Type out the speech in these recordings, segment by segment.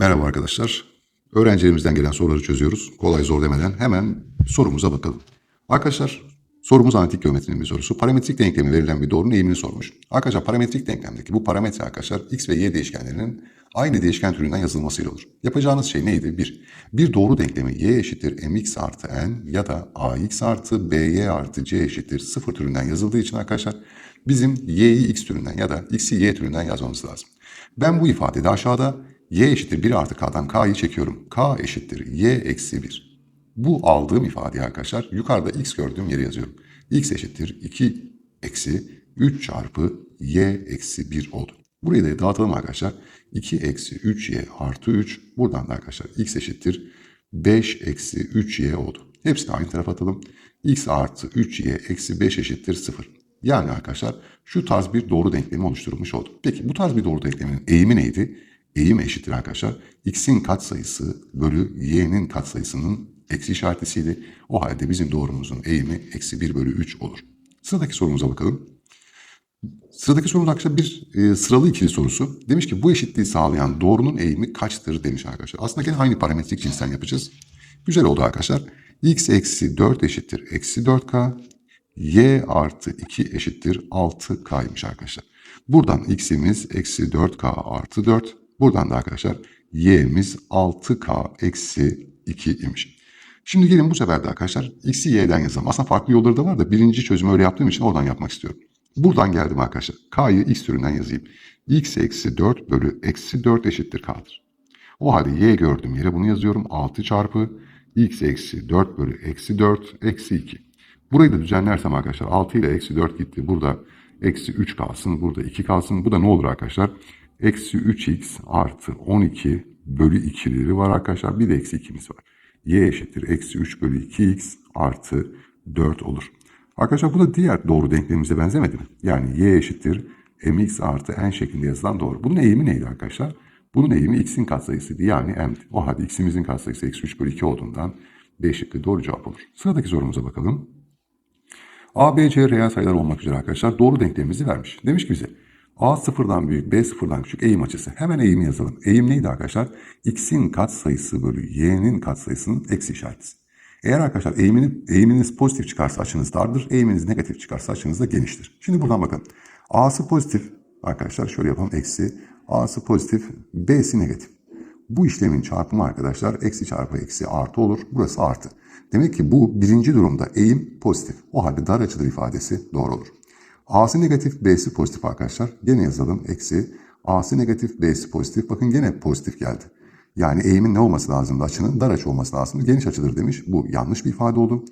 Merhaba arkadaşlar. Öğrencilerimizden gelen soruları çözüyoruz. Kolay zor demeden hemen sorumuza bakalım. Arkadaşlar sorumuz analitik geometrinin bir sorusu. Parametrik denklemi verilen bir doğrunun eğimini sormuş. Arkadaşlar parametrik denklemdeki bu parametre arkadaşlar x ve y değişkenlerinin aynı değişken türünden yazılmasıyla olur. Yapacağınız şey neydi? Bir, bir doğru denklemi y eşittir mx artı n ya da ax artı by artı c eşittir sıfır türünden yazıldığı için arkadaşlar bizim y'yi x türünden ya da x'i y türünden yazmamız lazım. Ben bu ifadede aşağıda y eşittir 1 artı k'dan k'yı çekiyorum. k eşittir y eksi 1. Bu aldığım ifadeyi arkadaşlar yukarıda x gördüğüm yere yazıyorum. x eşittir 2 eksi 3 çarpı y eksi 1 oldu. Burayı da dağıtalım arkadaşlar. 2 eksi 3y artı 3. Buradan da arkadaşlar x eşittir 5 eksi 3y oldu. Hepsini aynı tarafa atalım. x artı 3y eksi 5 eşittir 0. Yani arkadaşlar şu tarz bir doğru denklemi oluşturulmuş oldu. Peki bu tarz bir doğru denklemin eğimi neydi? Eğim eşittir arkadaşlar. x'in katsayısı bölü y'nin katsayısının eksi işaretisiydi. O halde bizim doğrumuzun eğimi eksi 1 bölü 3 olur. Sıradaki sorumuza bakalım. Sıradaki sorumuz arkadaşlar bir e, sıralı ikili sorusu. Demiş ki bu eşitliği sağlayan doğrunun eğimi kaçtır demiş arkadaşlar. Aslında gene aynı parametrik cinsten yapacağız. Güzel oldu arkadaşlar. x eksi 4 eşittir eksi 4k. y artı 2 eşittir 6k'ymış arkadaşlar. Buradan x'imiz eksi 4k artı 4. Buradan da arkadaşlar y'miz 6k eksi 2 imiş. Şimdi gelin bu sefer de arkadaşlar x'i y'den yazalım. Aslında farklı yolları da var da birinci çözümü öyle yaptığım için oradan yapmak istiyorum. Buradan geldim arkadaşlar. K'yı x türünden yazayım. x eksi 4 bölü eksi 4 eşittir k'dır. O halde y gördüğüm yere bunu yazıyorum. 6 çarpı x eksi 4 bölü eksi 4 eksi 2. Burayı da düzenlersem arkadaşlar 6 ile eksi 4 gitti. Burada eksi 3 kalsın. Burada 2 kalsın. Bu da ne olur arkadaşlar? Eksi 3x artı 12 bölü 2'leri var arkadaşlar. Bir de eksi 2'miz var. y eşittir eksi 3 bölü 2x artı 4 olur. Arkadaşlar bu da diğer doğru denklemimize benzemedi mi? Yani y eşittir mx artı n şeklinde yazılan doğru. Bunun eğimi neydi arkadaşlar? Bunun eğimi x'in katsayısıydı yani m'di. O halde x'imizin katsayısı eksi 3 bölü 2 olduğundan B şıkkı doğru cevap olur. Sıradaki sorumuza bakalım. A, B, C reel sayılar olmak üzere arkadaşlar doğru denklemimizi vermiş. Demiş ki bize A sıfırdan büyük, B sıfırdan küçük eğim açısı. Hemen eğimi yazalım. Eğim neydi arkadaşlar? X'in katsayısı bölü Y'nin katsayısının eksi işaretisi. Eğer arkadaşlar eğimini, eğiminiz pozitif çıkarsa açınız dardır. Eğiminiz negatif çıkarsa açınız da geniştir. Şimdi buradan bakın. A'sı pozitif. Arkadaşlar şöyle yapalım. Eksi. A'sı pozitif. B'si negatif. Bu işlemin çarpımı arkadaşlar eksi çarpı eksi artı olur. Burası artı. Demek ki bu birinci durumda eğim pozitif. O halde dar açıdır ifadesi doğru olur. A'sı negatif, B'si pozitif arkadaşlar. Gene yazalım. Eksi. A'sı negatif, B'si pozitif. Bakın gene pozitif geldi. Yani eğimin ne olması lazımdı? Açının dar açı olması lazımdı. Geniş açıdır demiş. Bu yanlış bir ifade oldu.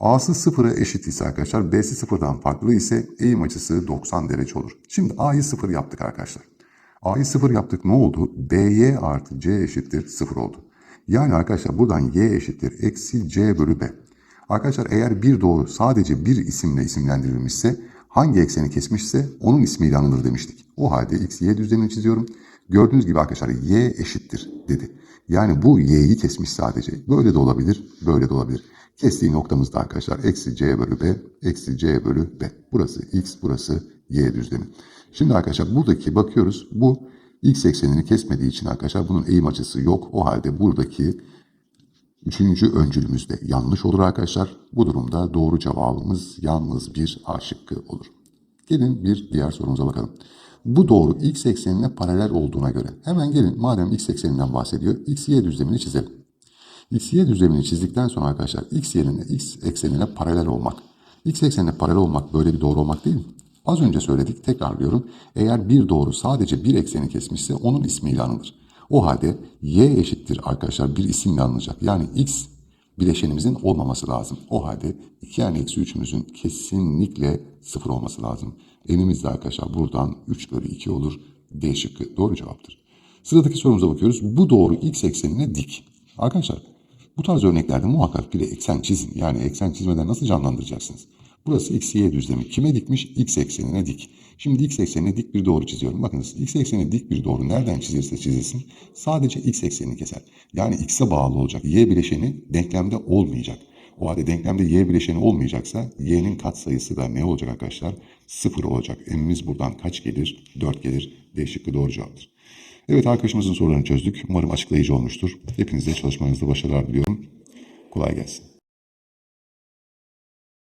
A'sı sıfıra eşit ise arkadaşlar B'si sıfırdan farklı ise eğim açısı 90 derece olur. Şimdi A'yı sıfır yaptık arkadaşlar. A'yı sıfır yaptık ne oldu? BY artı C eşittir sıfır oldu. Yani arkadaşlar buradan Y eşittir eksi C bölü B. Arkadaşlar eğer bir doğru sadece bir isimle isimlendirilmişse hangi ekseni kesmişse onun ismiyle anılır demiştik. O halde x, y düzlemini çiziyorum. Gördüğünüz gibi arkadaşlar y eşittir dedi. Yani bu y'yi kesmiş sadece. Böyle de olabilir, böyle de olabilir. Kestiği noktamızda arkadaşlar eksi c bölü b, eksi c bölü b. Burası x, burası y düzlemi. Şimdi arkadaşlar buradaki bakıyoruz. Bu x eksenini kesmediği için arkadaşlar bunun eğim açısı yok. O halde buradaki Üçüncü öncülümüz de yanlış olur arkadaşlar. Bu durumda doğru cevabımız yalnız bir A şıkkı olur. Gelin bir diğer sorumuza bakalım. Bu doğru x eksenine paralel olduğuna göre hemen gelin madem x ekseninden bahsediyor x y düzlemini çizelim. x y düzlemini çizdikten sonra arkadaşlar x yerine x eksenine paralel olmak. x eksenine paralel olmak böyle bir doğru olmak değil mi? Az önce söyledik tekrarlıyorum. Eğer bir doğru sadece bir ekseni kesmişse onun ismiyle anılır. O halde y eşittir arkadaşlar bir isimle alınacak. Yani x bileşenimizin olmaması lazım. O halde 2 yani eksi 3'ümüzün kesinlikle sıfır olması lazım. Elimizde arkadaşlar buradan 3 bölü 2 olur. D şıkkı doğru cevaptır. Sıradaki sorumuza bakıyoruz. Bu doğru x eksenine dik. Arkadaşlar bu tarz örneklerde muhakkak bir eksen çizin. Yani eksen çizmeden nasıl canlandıracaksınız? Burası x, y düzlemi. Kime dikmiş? X eksenine dik. Şimdi x eksenine dik bir doğru çiziyorum. Bakınız x eksenine dik bir doğru nereden çizilirse çizilsin sadece x eksenini keser. Yani x'e bağlı olacak. Y bileşeni denklemde olmayacak. O halde denklemde y bileşeni olmayacaksa y'nin katsayısı da ne olacak arkadaşlar? Sıfır olacak. M'imiz buradan kaç gelir? 4 gelir. D şıkkı doğru cevaptır. Evet arkadaşımızın sorularını çözdük. Umarım açıklayıcı olmuştur. Hepinize çalışmanızda başarılar diliyorum. Kolay gelsin.